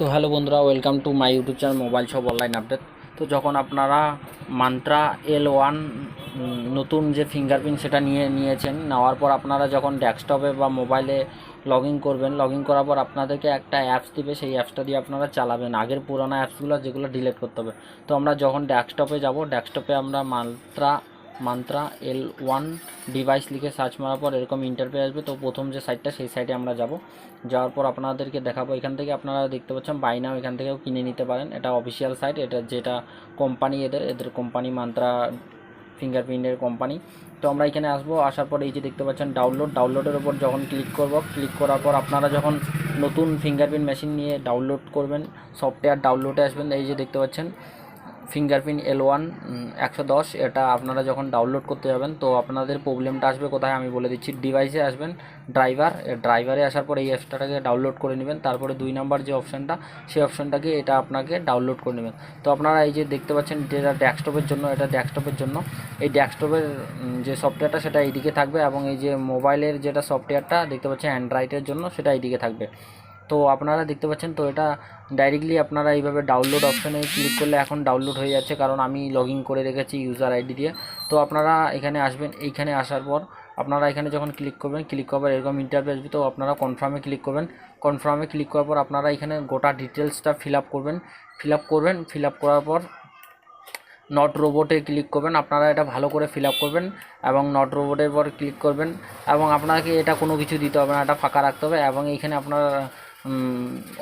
তো হ্যালো বন্ধুরা welcome to my YouTube channel mobile shop online update তো যখন আপনারা মান্ত্রা এল ওয়ান নতুন যে ফিঙ্গারপ্রিন্ট সেটা নিয়ে, নিয়েছেন, নেওয়ার পর আপনারা যখন ডেস্কটপে বা মোবাইলে লগ ইন করবেন লগ ইন করার পর আপনাদেরকে একটা অ্যাপস দিবে, সেই অ্যাপসটা দিয়ে আপনারা চালাবেন। আগের পুরোনো অ্যাপসগুলো যেগুলো ডিলিট করতে হবে। তো আমরা যখন ডেস্কটপে যাব ডেস্কটপে আমরা Mantra Mantra L one device লিখে সার্চ মারার পর এরকম ইন্টারফেস আসবে। তো প্রথম যে সাইটটা সেই সাইটে আমরা যাব। যাওয়ার পর আপনাদেরকে দেখাবো। এখান থেকে আপনারা দেখতে পাচ্ছেন বাই নাও এখান থেকেও কিনে নিতে পারেন। এটা অফিসিয়াল সাইট এটা যেটা কোম্পানি এদের এদের কোম্পানি মান্ত্রা ফিঙ্গারপ্রিন্টের কোম্পানি তো আমরা এখানে আসব, আসার পর এই যে দেখতে পাচ্ছেন ডাউনলোড ডাউনলোডের উপর যখন ক্লিক করব ক্লিক করার পর আপনারা যখন নতুন ফিঙ্গারপ্রিন্ট মেশিন নিয়ে ডাউনলোড করবেন সফটওয়্যার ডাউনলোডে আসবেন, এই যে দেখতে পাচ্ছেন। ফিঙ্গারপ্রিন্ট এল ওয়ান একশো দশ, এটা আপনারা যখন ডাউনলোড করতে যাবেন, তো আপনাদের প্রবলেমটা আসবে কোথায় আমি বলে দিচ্ছি। ডিভাইসে আসবেন ড্রাইভার ড্রাইভারে আসার পর এই অ্যাপসটাকে ডাউনলোড করে নেবেন, তারপরে দুই নাম্বার যে অপশানটা সেই অপশানটাকে এটা আপনাকে ডাউনলোড করে নেবেন। তো আপনারা এই যে দেখতে পাচ্ছেন যেটা ডেস্কটপের জন্য, এটা ডেস্কটপের জন্য, এই ডেস্কটপের যে সফটওয়্যারটা সেটা এইদিকে থাকবে এবং এই যে মোবাইলের যেটা সফটওয়্যারটা দেখতে পাচ্ছেন অ্যান্ড্রয়েডের জন্য, সেটা এইদিকে থাকবে। তো আপনারা দেখতে পাচ্ছেন, তো এটা ডাইরেক্টলি আপনারা এইভাবে ডাউনলোড অপশানে ক্লিক করলে এখন ডাউনলোড হয়ে যাচ্ছে, কারণ আমি লগ করে রেখেছি ইউজার আইডি দিয়ে। তো আপনারা এখানে আসবেন, এইখানে আসার পর আপনারা এখানে যখন ক্লিক করবেন ক্লিক করার এরকম ইন্টারভিউ আসবে, তো আপনারা কনফার্মে ক্লিক করবেন। কনফার্মে ক্লিক করার পর আপনারা এখানে গোটা ডিটেলসটা ফিল করবেন। ফিল করবেন ফিল করার পর নট রোবটে ক্লিক করবেন, আপনারা এটা ভালো করে ফিল করবেন এবং নট রোবটের পর ক্লিক করবেন এবং আপনাকে এটা কোনো কিছু দিতে হবে না, এটা ফাঁকা রাখতে হবে এবং এইখানে আপনার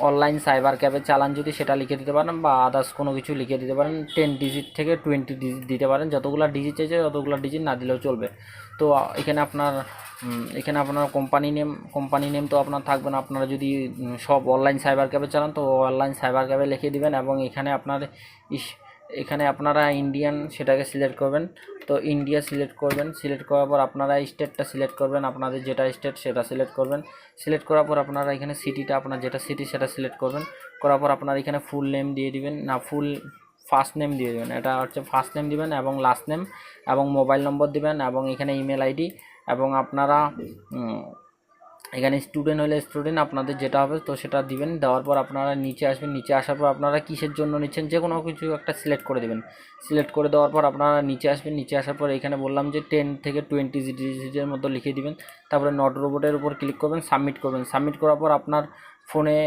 অনলাইন সাইবার ক্যাবের চালান যদি সেটা লিখে দিতে পারেন বা আদার্স কোনো কিছু লিখে দিতে পারেন টেন ডিজিট থেকে টোয়েন্টি ডিজিট দিতে পারেন, যতগুলো ডিজিট চাইছে ততগুলো ডিজিট না দিলেও চলবে। তো এখানে আপনার এখানে আপনার কোম্পানি নেম কোম্পানি নেম তো আপনার থাকবে না। আপনারা যদি সব অনলাইন সাইবার ক্যাবে চালান তো অনলাইন সাইবার ক্যাবে লিখে দিবেন এবং এখানে আপনার ইস এখানে আপনারা ইন্ডিয়ান সেটাকে সিলেক্ট করবেন। তো ইন্ডিয়া সিলেক্ট করবেন। সিলেক্ট করার পর আপনারা স্টেটটা সিলেক্ট করবেন। আপনাদের যেটা স্টেট সেটা সিলেক্ট করবেন। সিলেক্ট করার পর আপনারা এখানে সিটিটা আপনার যেটা সিটি সেটা সিলেক্ট করবেন। করার পর আপনারা এখানে ফুল নেম দিয়ে দিবেন। না ফুল ফার্স্ট নেম দিয়ে দেবেন। এটা হচ্ছে ফার্স্ট নেম দিবেন এবং লাস্ট নেম এবং মোবাইল নম্বর দিবেন এবং এখানে ইমেল আইডি এবং আপনারা এখানে স্টুডেন্ট হলে স্টুডেন্ট আপনাদের যেটা হবে তো সেটা দিবেন। দেওয়ার পর আপনারা নিচে আসবেন। নিচে আসার পর আপনারা কিসের জন্য নিচ্ছেন? যে কোনো কিছু একটা সিলেক্ট করে দেবেন। সিলেক্ট করে দেওয়ার পর আপনারা নিচে আসবেন। নিচে আসার পর এখানে বললাম যে টেন থেকে টোয়েন্টি ডিজিটের মতো লিখে দিবেন। তারপরে নট রোবটের উপর ক্লিক করবেন সাবমিট করবেন। সাবমিট করার পর আপনার ফোনে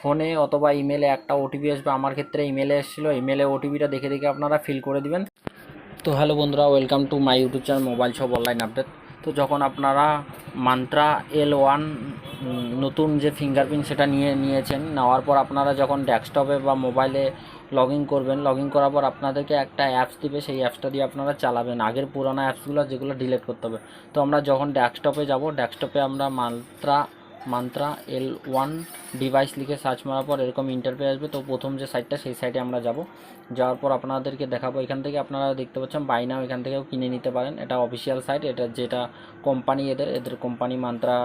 ফোনে অথবা ইমেলে একটা ওটিপি আসবে। আমার ক্ষেত্রে ইমেলে এসেছিল। ইমেলে ওটিপিটা দেখে দেখে আপনারা ফিল করে দিবেন। তো হ্যালো বন্ধুরা welcome to my YouTube channel mobile shop online update তো যখন আপনারা মান্ত্রা এল ওয়ান নতুন যে ফিঙ্গারপ্রিন্ট সেটা নিয়ে নিয়েছেন, নেওয়ার পর আপনারা যখন ডেস্কটপে বা মোবাইলে লগ ইন করবেন লগ ইন করার পর আপনাদেরকে একটা অ্যাপস দিবে, সেই অ্যাপসটা দিয়ে আপনারা চালাবেন। আগের পুরোনো অ্যাপসগুলো যেগুলো ডিলেট করতে হবে। তো আমরা যখন ডেস্কটপে যাব ডেস্কটপে আমরা Mantra Mantra L one device লিখে সার্চ মারার পর এরকম ইন্টারফেস আসবে। তো প্রথম যে সাইটটা সেই সাইটে আমরা যাব। যাওয়ার পর আপনাদেরকে দেখাবো। এখান থেকে আপনারা দেখতে পাচ্ছেন বাই নাও এখান থেকেও কিনে নিতে পারেন। এটা অফিসিয়াল সাইট এটা যেটা কোম্পানি এদের এদের কোম্পানি মান্ত্রা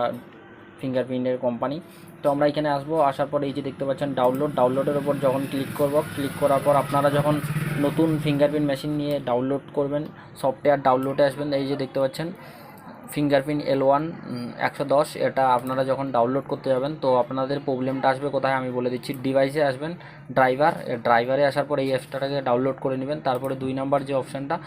ফিঙ্গারপ্রিন্টের কোম্পানি তো আমরা এখানে আসব, আসার পর এই যে দেখতে পাচ্ছেন ডাউনলোড ডাউনলোডের উপর যখন ক্লিক করব ক্লিক করার পর আপনারা যখন নতুন ফিঙ্গারপ্রিন্ট মেশিন নিয়ে ডাউনলোড করবেন সফটওয়্যার ডাউনলোডে আসবেন, এই যে দেখতে পাচ্ছেন। ফিঙ্গারপ্রিন্ট এল ওয়ান একশো দশ, এটা আপনারা যখন ডাউনলোড করতে যাবেন, তো আপনাদের প্রবলেমটা আসবে কোথায় আমি বলে দিচ্ছি। ডিভাইসে আসবেন ড্রাইভার ড্রাইভারে আসার পর এই অ্যাপসটাকে ডাউনলোড করে নেবেন, তারপরে দুই নাম্বার যে অপশানটা